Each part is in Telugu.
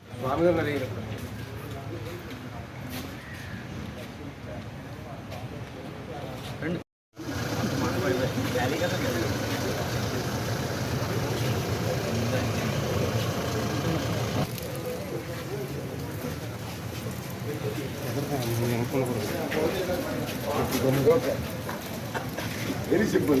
స్వామి గారు అడిగారు వెరీ సింపుల్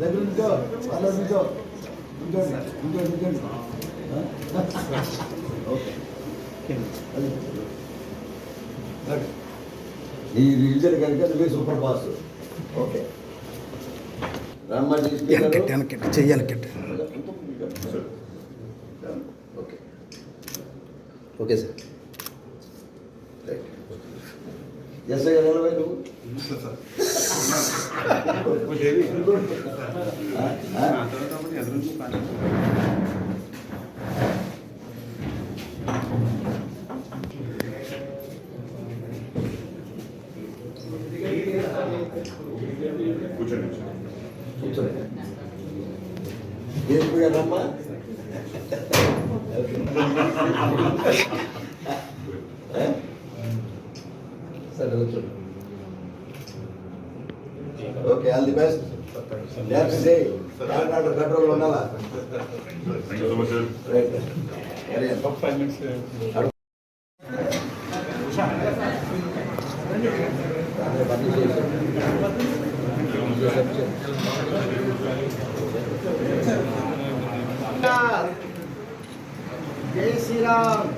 దగ్గర నుంచో అలా నుంచో నుంచోండి నుంచోండి నుంచోండి ఓకే అది గుడ్. ఈ రివిజన్ కనుక నువ్వే సూపర్ ఫాస్ట్ ఓకే. రామ్మాజీ వెనకెట్టి వెనకెట్టి చెయ్యి వెనకెట్టి ఓకే. Okay sir. ఎస్ఐ గారు ఎలా నువ్వు? ఆ? కూర్చోండి ఏం పోయారమ్మా సరే కూర్చోండి okay all the best next day order control ఉండాలా రైట్ వెరీ గుడ్. అదే జై శ్రీరామ్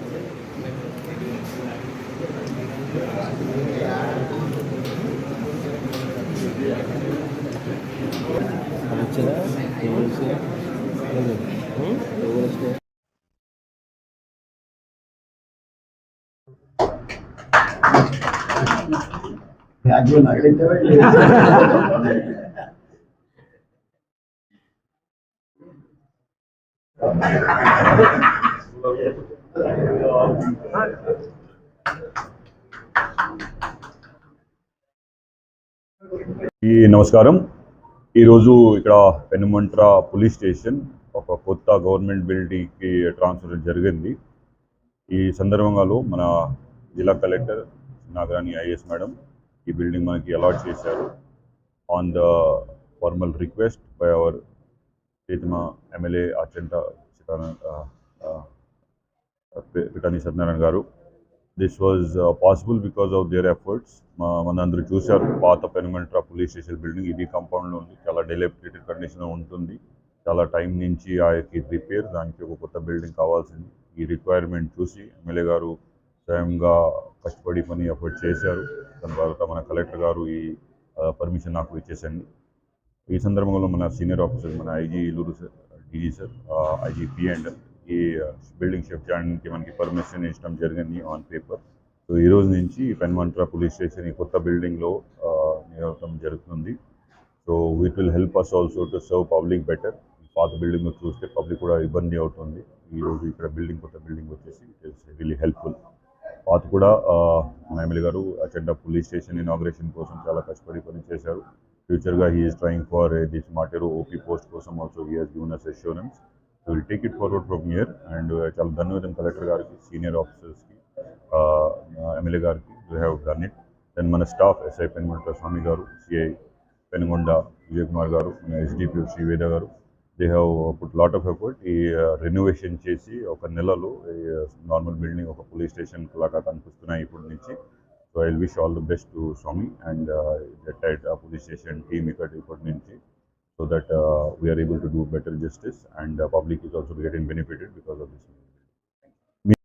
ఈ నమస్కారం. ఈరోజు ఇక్కడ పెనుమంట్ర పోలీస్ స్టేషన్ ఒక కొత్త గవర్నమెంట్ బిల్డింగ్కి ట్రాన్స్ఫర్ జరిగింది. ఈ సందర్భంగాలో మన జిల్లా కలెక్టర్ నాగరాణి ఐఎస్ మేడం ఈ బిల్డింగ్ మనకి అలాట్ చేశారు. On the formal request by our చేతిమ MLA Achanta Pitani Satyanarayana garu. This was possible because of their efforts మనందరూ చూశారు పాత పెనుమంట్రా పోలీస్ స్టేషన్ బిల్డింగ్ ఇది కాంపౌండ్లో ఉంది చాలా డిలేపిటేటెడ్ కండిషన్లో ఉంటుంది. చాలా టైం నుంచి ఆ రిపేర్ దానికి ఒక కొత్త బిల్డింగ్ కావాల్సింది. ఈ రిక్వైర్మెంట్ చూసి ఎమ్మెల్యే గారు స్వయంగా కష్టపడి పని అప్పుడు చేశారు. దాని తర్వాత మన కలెక్టర్ గారు ఈ పర్మిషన్ నాకు ఇచ్చేసండి. ఈ సందర్భంలో మన సీనియర్ ఆఫీసర్ మన IG లూరు sir DG sir IG P and ఈ బిల్డింగ్ షిఫ్ట్ చేయడానికి మనకి పర్మిషన్ ఇవ్వడం జరిగింది ఆన్ పేపర్. సో ఈ రోజు నుంచి పెన్మంట్రా పోలీస్ స్టేషన్ ఈ కొత్త బిల్డింగ్లో నిర్వహణ జరుగుతుంది. So it will help us also to serve public better పాత బిల్డింగ్ చూస్తే పబ్లిక్ కూడా ఇబ్బంది అవుతుంది. ఈ రోజు ఇక్కడ బిల్డింగ్ కొత్త బిల్డింగ్ వచ్చేసి ఇట్ ఇస్ రియలీ హెల్ప్ఫుల్. పాత కూడా మా ఎమ్మెల్యే గారు అచెండా పోలీస్ స్టేషన్ ఇనాగ్రేషన్ కోసం చాలా కష్టపడి పని చేశారు ఫ్యూచర్గా he's trying for this Materu OP post కోసం also he's given us assurance will take it forward from here and చాలా ధన్యవాదం కలెక్టర్ గారికి సీనియర్ ఆఫీసర్స్కి ఎమ్మెల్యే గారికి. You have done it then మన staff SI Penugonda Swami garu CI Penugonda Vijay Kumar గారు మన SDPO Sriveda garu they have put lot of effort ఈ రెన్యువేషన్ చేసి ఒక నెలలో నార్మల్ బిల్డింగ్ ఒక పోలీస్ స్టేషన్ లాగా కనిపిస్తున్నాయి ఇప్పటి నుంచి. So I wish all the best to Swami and retired police station team ఇక్కడ ఇప్పటి నుంచి. So that we're able to do better justice and public is also getting benefited because of this